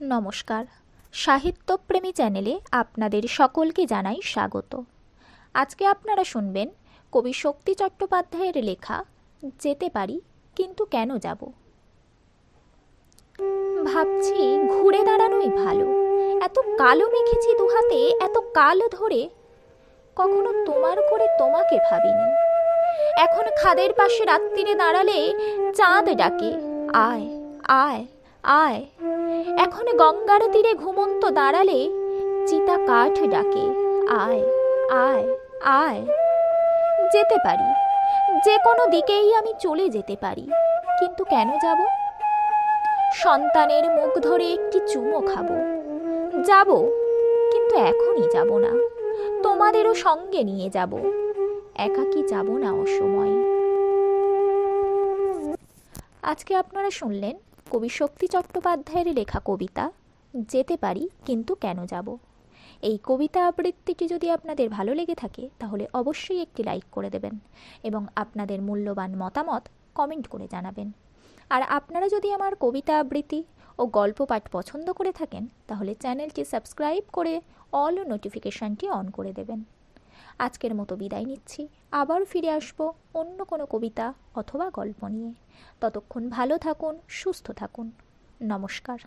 নমস্কার। সাহিত্যপ্রেমী চ্যানেলে আপনাদের সকলকে জানাই স্বাগত। আজকে আপনারা শুনবেন কবি শক্তি চট্টোপাধ্যায়ের লেখা, যেতে পারি, কিন্তু কেন যাব? ভাবছি ঘুরে দাঁড়ানোই ভালো। এত কালো মেখেছি দুহাতে, এত কাল ধরে। কখনো তোমার করে তোমাকে ভাবিনি। এখন খাদের পাশে রাত্রিরে দাঁড়ালে চাঁদ ডাকে, আয় আয়। আয়। এখন গঙ্গার তীরে ঘুমন্ত দাঁড়ালে চিতা কাঠ ডাকে, আয় আয় আয়। যেতে পারি। যে কোনো দিকেই আমি চলে যেতে পারি। কিন্তু কেন যাব? সন্তানের মুখ ধরে একটি চুমো খাব। যাব, কিন্তু এখনই যাব না। তোমাদেরও সঙ্গে নিয়ে যাব। একাকি যাব না অসময়। আজকে আপনারা শুনলেন কবি শক্তি চট্টোপাধ্যায়ের লেখা কবিতা, যেতে পারি, কিন্তু কেন যাব? এই কবিতা আবৃত্তিটি যদি আপনাদের ভালো লেগে থাকে, তাহলে অবশ্যই একটি লাইক করে দেবেন এবং আপনাদের মূল্যবান মতামত কমেন্ট করে জানাবেন। আর আপনারা যদি আমার কবিতা আবৃত্তি ও গল্প পাঠ পছন্দ করে থাকেন, তাহলে চ্যানেলটি সাবস্ক্রাইব করে অল নোটিফিকেশানটি অন করে দেবেন। আজকের মতো বিদায় নিচ্ছি। আবার ফিরে আসব অন্য কোনো কবিতা অথবা গল্প নিয়ে। ততক্ষণ ভালো থাকুন, সুস্থ থাকুন। নমস্কার।